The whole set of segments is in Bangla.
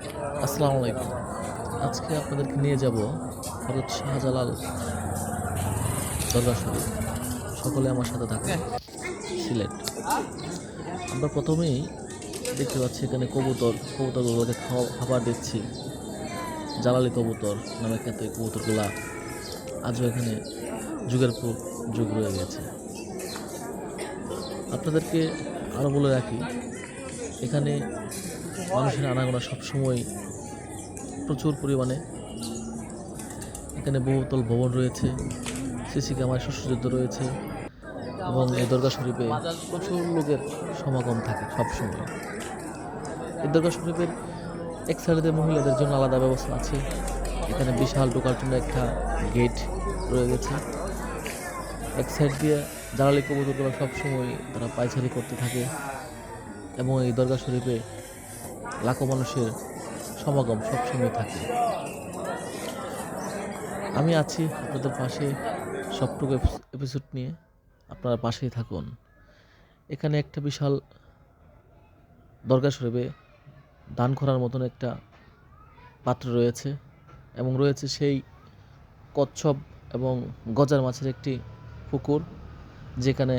আসসালামু আলাইকুম। আজকে আপনাদেরকে নিয়ে যাব হজরত শাহজালাল দরগা শরীফ। সকলে আমার সাথে থাকে সিলেট। আমরা প্রথমেই দেখতে পাচ্ছি এখানে কবুতর কবুতরগুলোকে খাওয়া, খাবার দিচ্ছি। জালালি কবুতর নামে খ্যাত কবুতরগুলা আজও এখানে যুগের পর যুগ রয়ে গেছে। আপনাদেরকে আরও বলে রাখি, এখানে মানুষের আনাগোনা সবসময় প্রচুর পরিমাণে। এখানে বহুতল ভবন রয়েছে, সিসি ক্যামেরা সুসজ্জিত রয়েছে এবং এই দরগা শরীফে প্রচুর লোকের সমাগম থাকে সবসময়। এই দরগা শরীফের এক সাইডে মহিলাদের জন্য আলাদা ব্যবস্থা আছে, এখানে বিশাল ঢোকার জন্য একটা গেট রয়ে গেছে। এক সাইড দিয়ে জ্বালালি কবুতরগুলো সবসময় তারা পায়চারি করতে থাকে এবং এই দরগা শরীফে লাখো মানুষের সমাগম সবসময় থাকে। আমি আছি আপনাদের পাশে সবটুকু এপিসোড নিয়ে। আপনারা পাশেই থাকুন। এখানে একটা বিশাল দরগা শরীফে দান করার মতন একটা পাত্র রয়েছে এবং রয়েছে সেই কচ্ছপ এবং গজার মাছের একটি পুকুর, যেখানে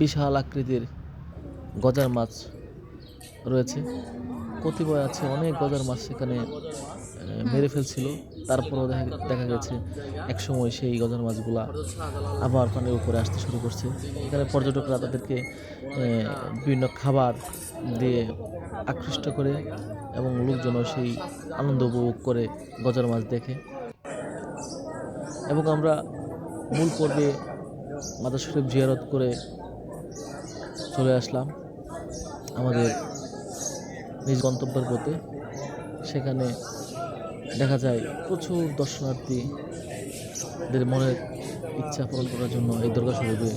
বিশাল আকৃতির গজার মাছ রয়েছে। কতিপয় আছে, অনেক গজার মাছ সেখানে মেরে ফেলছিল। তারপরেও দেখা দেখা গেছে, একসময় সেই গজার মাছগুলা আবার পানির উপরে আসতে শুরু করছে। এখানে পর্যটকরা তাদেরকে বিভিন্ন খাবার দিয়ে আকৃষ্ট করে এবং লোকজনও সেই আনন্দ উপভোগ করে গজার মাছ দেখে। এবং আমরা মূল পর্বে মাদার শরীফ জিয়ারত করে চলে আসলাম। আমাদের নিজ গন্তব্যের পথে। সেখানে দেখা যায় প্রচুর দর্শনার্থীদের মনের ইচ্ছা পূরণ করার জন্য এই দুর্গা শরীফে